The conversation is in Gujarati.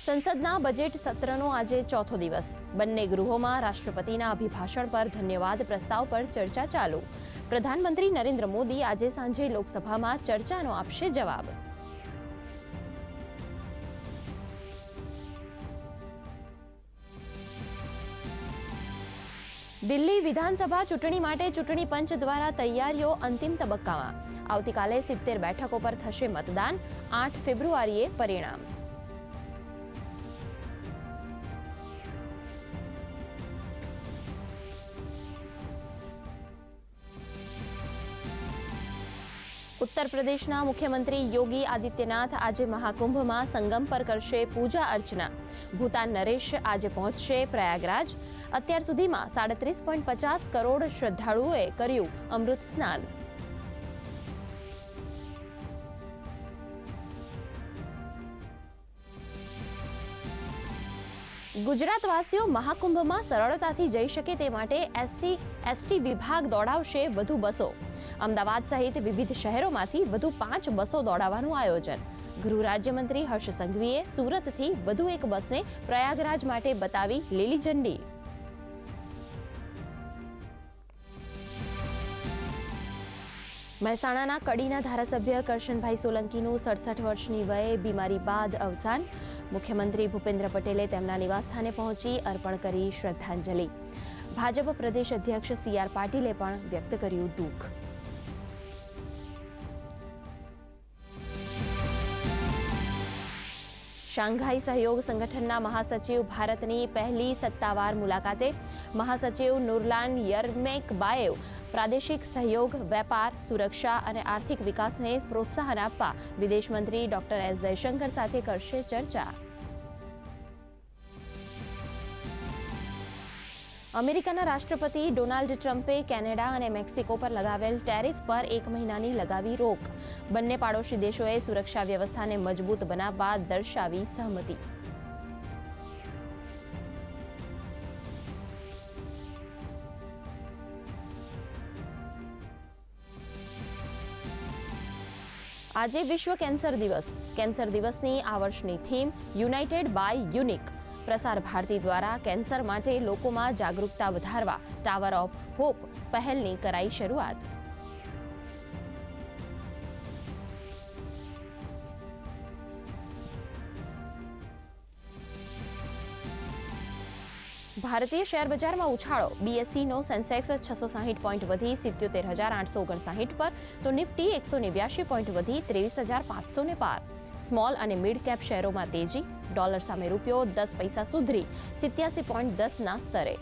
સંસદના બજેટ સત્રનો આજે ચોથો દિવસ. બંને ગૃહોમાં રાષ્ટ્રપતિના અભિભાષણ પર ધન્યવાદ પ્રસ્તાવ પર ચર્ચા ચાલુ. પ્રધાનમંત્રી નરેન્દ્ર મોદી આજે સાંજે લોકસભામાં ચર્ચાનો આપશે જવાબ. દિલ્હી વિધાનસભા ચૂંટણી માટે ચૂંટણી પંચ દ્વારા તૈયારીઓ અંતિમ તબક્કામાં. આવતીકાલે સિત્તેર બેઠકો પર થશે મતદાન. આઠ ફેબ્રુઆરીએ પરિણામ. ઉત્તર પ્રદેશના મુખ્યમંત્રી યોગી આદિત્યનાથ આજે મહાકુંભમાં સંગમ પર કરશે પૂજા અર્ચના. ભૂતાન નરેશ આજે પહોંચશે પ્રયાગરાજ. અત્યાર સુધીમાં સાડત્રીસ પોઈન્ટ પચાસ કરોડ શ્રદ્ધાળુઓએ કર્યું અમૃત સ્નાન. ગુજરાતવાસીઓ મહાકુંભમાં સરળતાથી જઈ શકે તે માટે એસસી, એસટી વિભાગ દોડાવશે વધુ બસો. અમદાવાદ સહિત વિવિધ શહેરોમાંથી વધુ પાંચ બસો દોડાવવાનું આયોજન. ગૃહ રાજ્યમંત્રી હર્ષ સંઘવીએ સુરતથી વધુ એક બસને પ્રયાગરાજ માટે બતાવી લીલી ઝંડી. મહેસાણાના કડીના ધારાસભ્ય કરશનભાઈ સોલંકીનું સડસઠ વર્ષની વયે બીમારી બાદ અવસાન. મુખ્યમંત્રી ભૂપેન્દ્ર પટેલે તેમના નિવાસસ્થાને પહોંચી અર્પણ કરી શ્રદ્ધાંજલિ. ભાજપ પ્રદેશ અધ્યક્ષ સી આર પાટીલે પણ વ્યક્ત કર્યું દુઃખ. શાંઘાઈ સહયોગ સંગઠનના મહાસચિવ ભારતની પહેલી સત્તાવાર મુલાકાતે મહાસચિવ નુરલાન યરમેકબાયેવ પ્રાદેશિક સહયોગ, વેપાર, સુરક્ષા અને આર્થિક વિકાસને પ્રોત્સાહન આપવા વિદેશ મંત્રી ડોક્ટર એસ જયશંકર સાથે કરશે ચર્ચા. અમેરિકાના રાષ્ટ્રપતિ ડોનાલ્ડ ટ્રમ્પે કેનેડા અને મેક્સિકો પર લગાવેલ ટેરિફ પર એક મહિનાની લગાવી રોક. બંને પાડોશી દેશોએ સુરક્ષા વ્યવસ્થાને મજબૂત બનાવવા દર્શાવી સહમતિ. આજે વિશ્વ કેન્સર દિવસ. કેન્સર દિવસની આ વર્ષની theme, United by unique. Prasar Bharati દ્વારા કેન્સર માટે લોકોમાં જાગૃતતા વધારવા ટાવર ઓફ હોપ પહેલની કરાઈ શરૂઆત. ભારતીય શેર બજારમાં ઉછાળો. બીએસસીનો સેન્સેક્સ છસો સાહીઠ પોઈન્ટ વધી, સિત્યોતેર હજાર આઠસો ઓગણસાહીઠ પર, તો નિફ્ટી એકસો નેવ્યાસી પોઈન્ટ વધી, ત્રેવીસ હજાર પાંચસો ને પાર. સ્મોલ અને મિડ કેપ શેરોમાં તેજી, ડોલર સામે રૂપિયો દસ પૈસા સુધરી, સિત્યાસી પોઈન્ટ દસના સ્તરે.